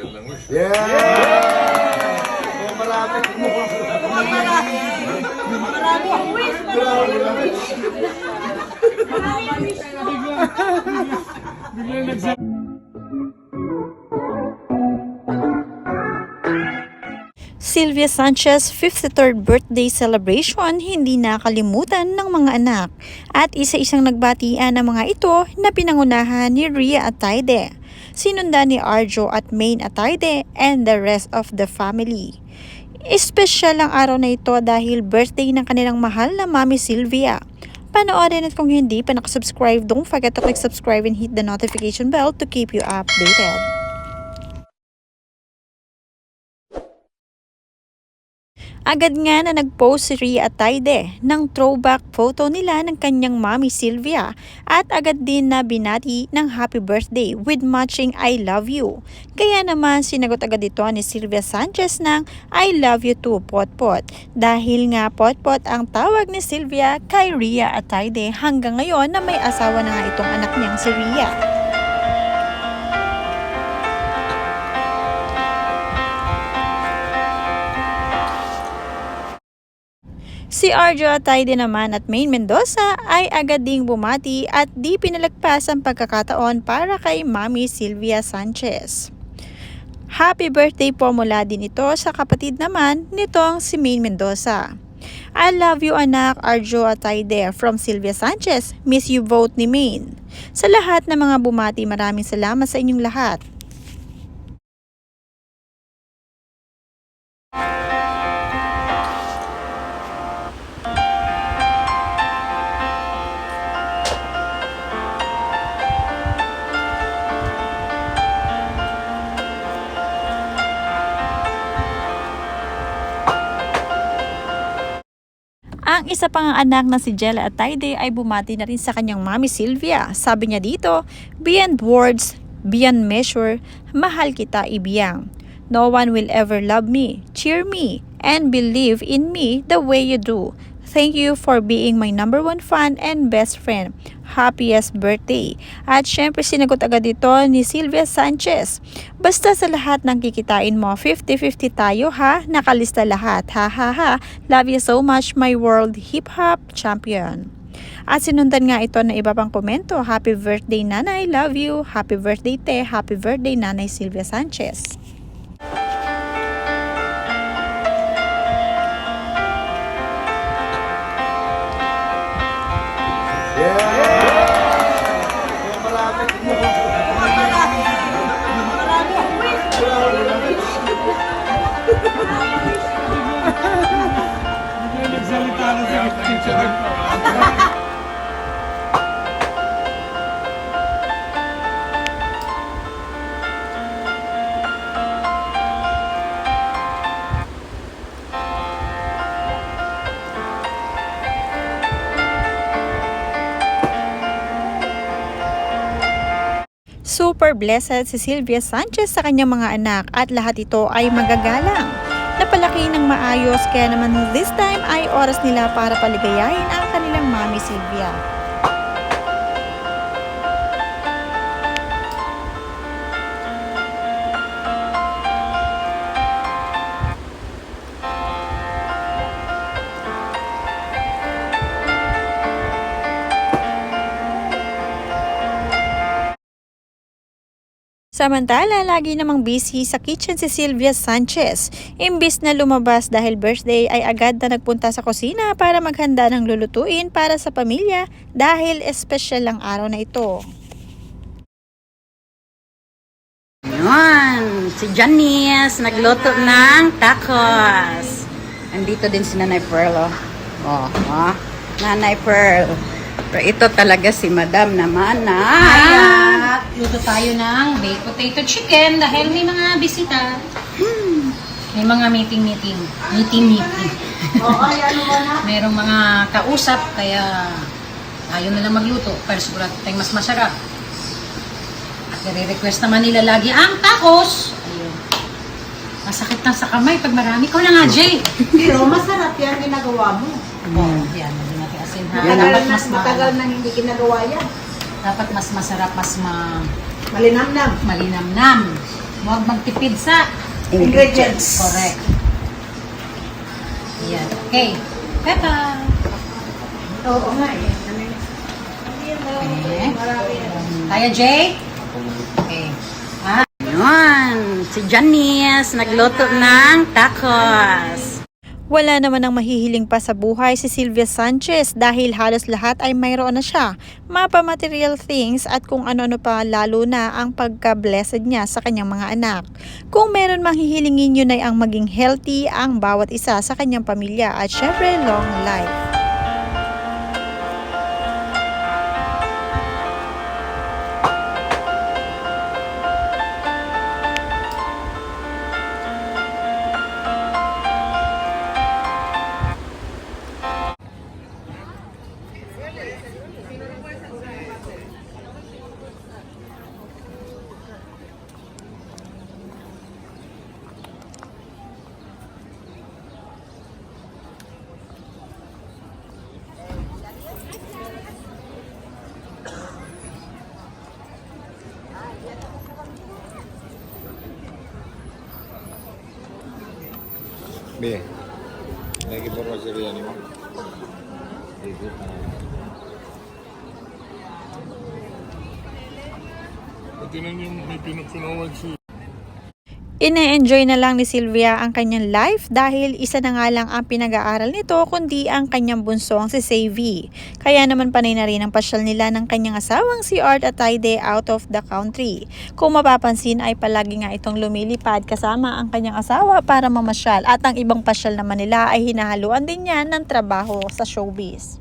Magandang wish. Yeah! Oh, marami. Sylvia Sanchez 53rd birthday celebration hindi nakalimutan ng mga anak at isa-isang nagbatian ng mga ito na pinangunahan ni Ria Atayde. Sinundan ni Arjo at Maine Atayde and the rest of the family. Espesyal ang araw na ito dahil birthday ng kanilang mahal na Mami Sylvia. Panoorin at kung hindi pa nakasubscribe, don't forget to click subscribe and hit the notification bell to keep you updated. Agad nga na nag-post si Ria Atayde ng throwback photo nila ng kanyang mami Sylvia at agad din na binati ng happy birthday with matching I love you. Kaya naman sinagot agad ito ni Sylvia Sanchez ng I love you too Potpot dahil nga Potpot ang tawag ni Sylvia kay Ria Atayde hanggang ngayon na may asawa na nga itong anak niyang si Ria. Si Arjo Atayde naman at Maine Mendoza ay agad ding bumati at di pinalagpas ang pagkakataon para kay Mami Sylvia Sanchez. Happy birthday po mula din ito sa kapatid naman nitong si Maine Mendoza. I love you anak Arjo Atayde from Sylvia Sanchez. Miss you vote ni Maine. Sa lahat ng mga bumati maraming salamat sa inyong lahat. Ang isa pang anak na si Jella Atayde ay bumati na rin sa kanyang mami Sylvia. Sabi niya dito, beyond words, beyond measure, mahal kita ibiyang. No one will ever love me, cheer me, and believe in me the way you do. Thank you for being my number one fan and best friend. Happiest birthday. At syempre sinagot agad ito ni Sylvia Sanchez. Basta sa lahat ng kikitain mo, 50-50 tayo ha. Nakalista lahat. Ha ha ha. Love you so much my world hip hop champion. At sinundan nga ito na iba pang komento. Happy birthday nanay, love you. Happy birthday te, happy birthday nanay Sylvia Sanchez. Super blessed si Sylvia Sanchez sa kanyang mga anak at lahat ito ay magagalang. Napalaki ng maayos kaya naman this time ay oras nila para paligayahin ang kanilang mami Sylvia. Samantala, lagi namang busy sa kitchen si Sylvia Sanchez. Imbis na lumabas dahil birthday ay agad na nagpunta sa kusina para maghanda ng lulutuin para sa pamilya dahil espesyal ang araw na ito. Yun, si Janice nagluto ng tacos. Andito din si Nanay Pearl, oh. Oh, oh. Nanay Pearl. Pero ito talaga si Madam naman na. Kaya, luto tayo ng baked potato chicken dahil may mga bisita. May mga meeting-meeting. Meeting-meeting. Merong mga kausap, kaya ayaw nila magluto. Pero sigurado tayong mas masarap. At nire-request naman nila lagi ang tacos. Ayun. Masakit na sa kamay pag marami. Ikaw na nga, Jay. Pero masarap yan ginagawa mo. Oh, yan. Natin. Ha? Matagal Dapat mas ma- matagal na hindi ginagawa yan. Dapat mas masarap, mas ma Malinamnam. malinamnam. Huwag magtipid sa Ingredients. correct. Yan. Okay. Pepper. Oo nga eh. Okay. Kaya, Jay? Okay. Ah, Yun, si Janice nagluto ng tacos. Wala naman ang mahihiling pa sa buhay si Sylvia Sanchez dahil halos lahat ay mayroon na siya. Mapa material things at kung ano-ano pa lalo na ang pagka-blessed niya sa kanyang mga anak. Kung meron mang hihilingin yun ay ang maging healthy ang bawat isa sa kanyang pamilya at syempre long life. Bien. Lagi informasi riyan mo. Tinan yung may pinagsinawag si Ine-enjoy na lang ni Sylvia ang kanyang life dahil isa na nga lang ang pinag-aaral nito kundi ang kanyang bunsong si Savvy. Kaya naman panay na rin ang pasyal nila ng kanyang asawang si Art Ataide out of the country. Kung mapapansin ay palagi nga itong lumilipad kasama ang kanyang asawa para mamasyal at ang ibang pasyal naman nila ay hinahaluan din niya ng trabaho sa showbiz.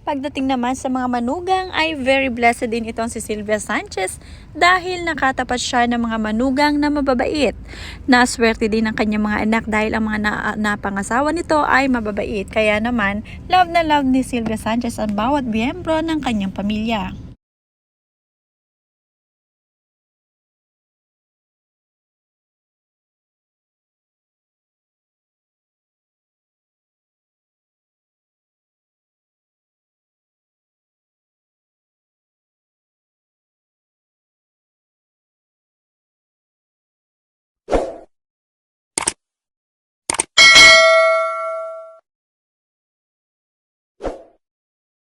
Pagdating naman sa mga manugang ay very blessed din itong si Sylvia Sanchez dahil nakatapat siya ng mga manugang na mababait. Naswerte din ang kanyang mga anak dahil ang mga na- napangasawa nito ay mababait. Kaya naman, love na love ni Sylvia Sanchez ang bawat miyembro ng kanyang pamilya.